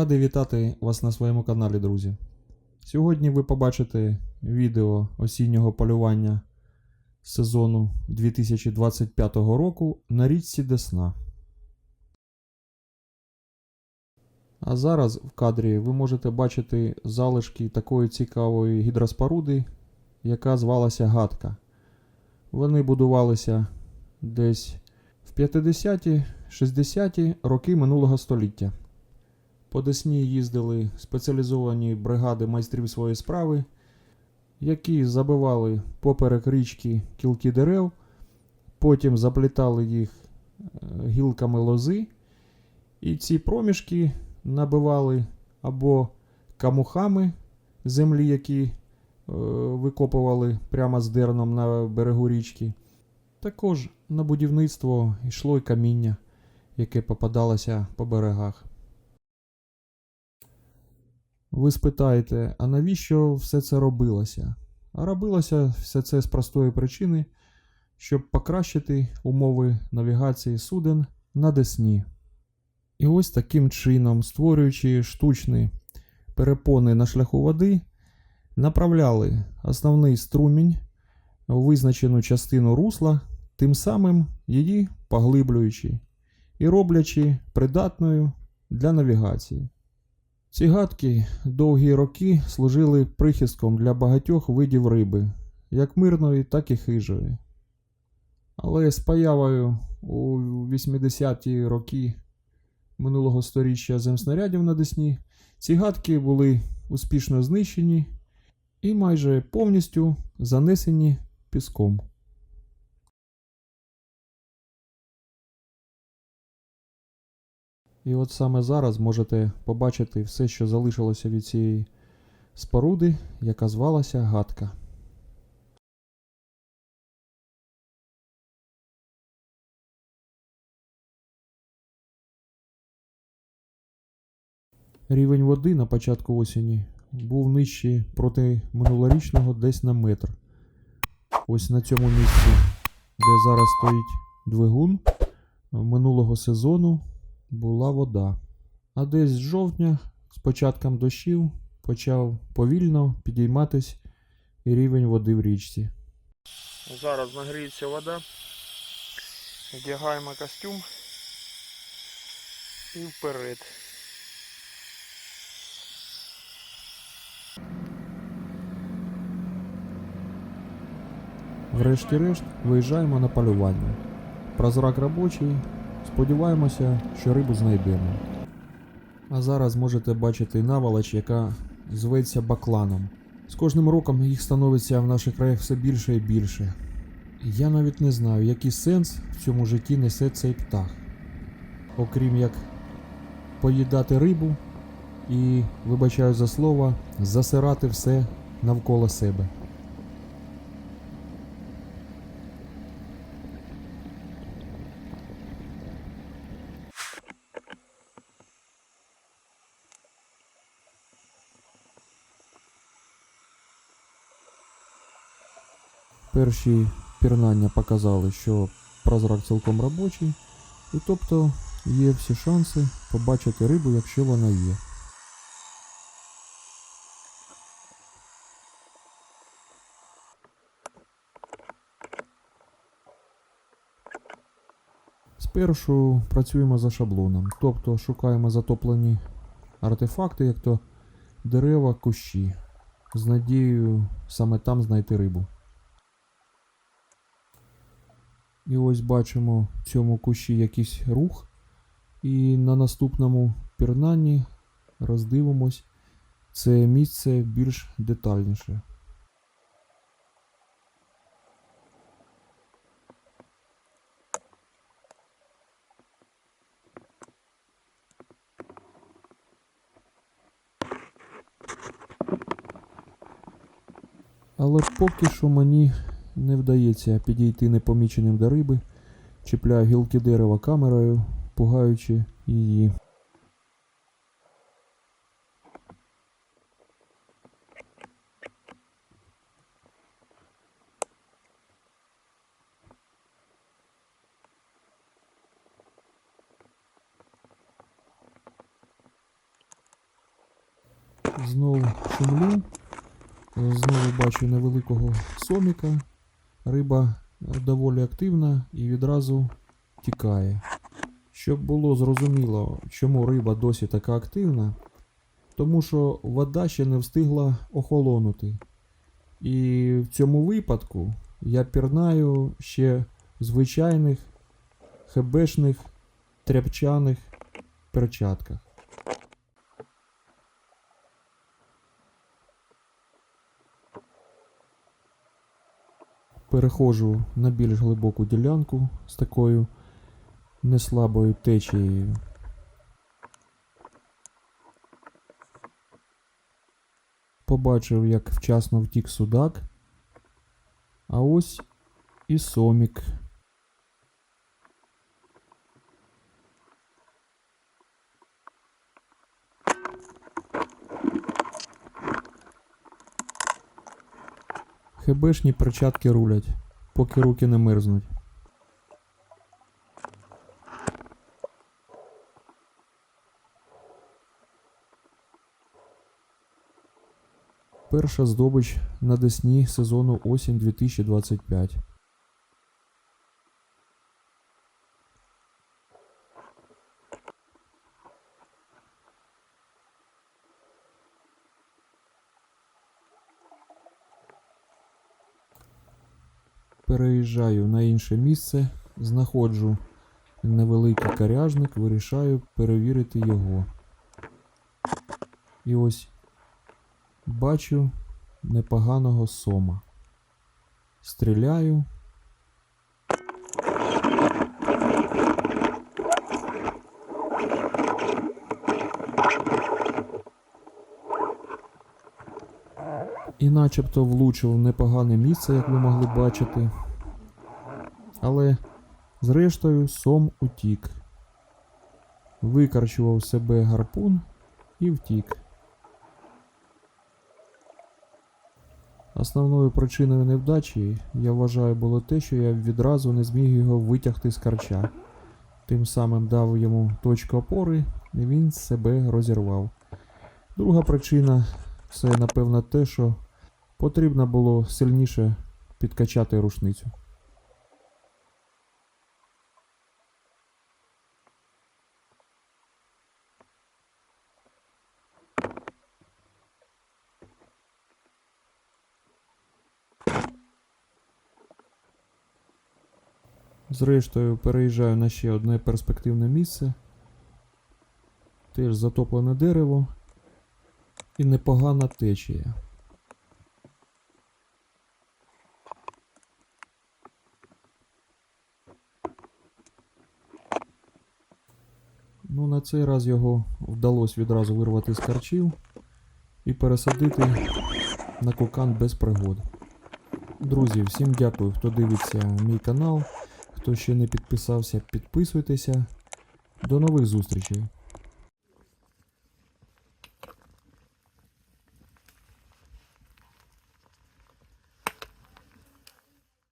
Радий вітати вас на своєму каналі, друзі. Сьогодні ви побачите відео осіннього полювання сезону 2025 року на річці Десна. А зараз в кадрі ви можете бачити залишки такої цікавої гідроспоруди, яка звалася Гадка. Вони будувалися десь в 50-ті, 60-ті роки минулого століття. По Десні їздили спеціалізовані бригади майстрів своєї справи, які забивали поперек річки кілки дерев, потім заплітали їх е, гілками лози, і ці проміжки набивали або камухами землі, які е, викопували прямо з дерном на берегу річки. Також на будівництво йшло й каміння, яке попадалося по берегах. Ви спитаєте, а навіщо все це робилося? А робилося все це з простої причини, щоб покращити умови навігації суден на Десні. І ось таким чином, створюючи штучні перепони на шляху води, направляли основний струмінь у визначену частину русла, тим самим її поглиблюючи і роблячи придатною для навігації. Ці гадки довгі роки служили прихистком для багатьох видів риби, як мирної, так і хижої. Але з появою у 80-ті роки минулого сторіччя земснарядів на Десні ці гадки були успішно знищені і майже повністю занесені піском. І от саме зараз можете побачити все, що залишилося від цієї споруди, яка звалася Гадка. Рівень води на початку осені був нижчий проти минулорічного десь на метр. Ось на цьому місці, де зараз стоїть двигун минулого сезону, була вода. А десь з жовтня, з початком дощів, почав повільно підійматись і рівень води в річці. Зараз нагріється вода. Вдягаємо костюм і вперед. Врешті-решт виїжджаємо на полювання. Прозрак робочий. Сподіваємося, що рибу знайдемо. А зараз можете бачити наволоч, яка зветься бакланом. З кожним роком їх становиться в наших краях все більше і більше. Я навіть не знаю, який сенс в цьому житті несе цей птах. Окрім як поїдати рибу і, вибачаю за слово, засирати все навколо себе. Перші пірнання показали, що прозрак цілком робочий, і тобто є всі шанси побачити рибу, якщо вона є. Спершу працюємо за шаблоном, тобто шукаємо затоплені артефакти, як то дерева, кущі, з надією саме там знайти рибу. І ось бачимо в цьому кущі якийсь рух. І на наступному пірнанні роздивимось це місце більш детальніше. Але поки що мені не вдається підійти непоміченим до риби, чіпляю гілки дерева камерою, пугаючи її. Знову шумлю. Знову бачу невеликого соміка. Риба е, доволі активна і відразу тікає. Щоб було зрозуміло, чому риба досі така активна, тому що вода ще не встигла охолонути. І в цьому випадку я пірнаю ще звичайних хебешних тряпчаних перчатках. Переходжу на більш глибоку ділянку з такою неслабою течією. Побачив, як вчасно втік судак. А ось і сомік. Хебешні перчатки рулять, поки руки не мерзнуть. Перша здобич на десні сезону осінь 2025. Переїжджаю на інше місце, знаходжу невеликий коряжник, вирішаю перевірити його. І ось бачу непоганого сома. Стріляю. І начебто влучив непогане місце, як ви могли бачити. Але, зрештою, сом утік. Викарчував себе гарпун і втік. Основною причиною невдачі, я вважаю, було те, що я відразу не зміг його витягти з карча. Тим самим дав йому точку опори, і він себе розірвав. Друга причина це, напевно, те, що потрібно було сильніше підкачати рушницю. Зрештою, переїжджаю на ще одне перспективне місце. Теж затоплене дерево і непогана течія. Ну, на цей раз його вдалося відразу вирвати з харчів і пересадити на кокан без пригод. Друзі, всім дякую, хто дивиться мій канал. Хто ще не підписався, підписуйтеся. До нових зустрічей!